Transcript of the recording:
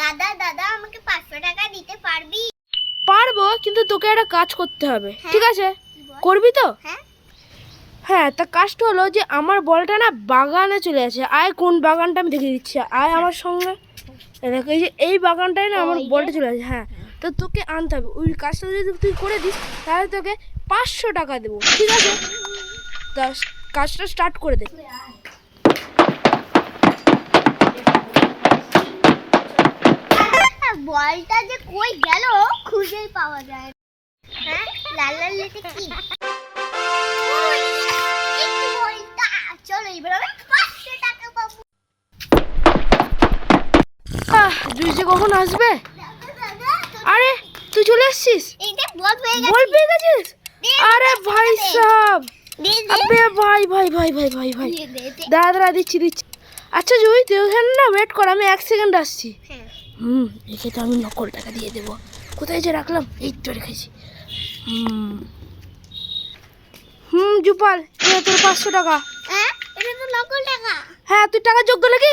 দাদা দাদা আমাকে পাঁচশো টাকা দিতে পারবি? পারব কিন্তু তোকে একটা কাজ করতে হবে। হ্যাঁ। ঠিক আছে? করবি তো? হ্যাঁ। হ্যাঁ তা কাজটা হলো যে আমার বলটা না বাগানে চলে আছে আয় কোন বাগানটা আমি দেখে দিচ্ছি। আয় আমার সঙ্গে। দেখো এই যে এই বাগানটাই না আমার বলটা চলে আছে হ্যাঁ। তো তোকে আনতে হবে। ওই কাজটা যদি তুই করে দিস তাহলে তোকে পাঁচশো টাকা দেবো। ঠিক আছে? তা কাজটা স্টার্ট করে দে। বলটা যে কই গেল খুঁজেই পাওয়া যায়। হ্যাঁ লাল লাল লেটে কি চলো এবার আমি পাঁচশো টাকা পাবো আহ যে কখন আসবে দাদা, দাদা, আরে তুই চলে এসছিস বল পেয়ে গেছিস আরে ভাই। সাহেব। আবে ভাই ভাই ভাই ভাই ভাই ভাই দে, দে, দে। দাঁড়া দাঁড়া দিচ্ছি দিচ্ছি আচ্ছা জুই তুই ওখানে না ওয়েট কর আমি এক সেকেন্ড আসছি। হুম একে তো আমি নকল টাকা দিয়ে দেবো। কোথায় যে রাখলাম? এই তো রেখেছি। হুম। হুম জুপাল এ তোর পাঁচশো টাকা। হ্যাঁ? এটা তো নকল টাকা। হ্যাঁ তুই টাকা যোগ্য নাকি?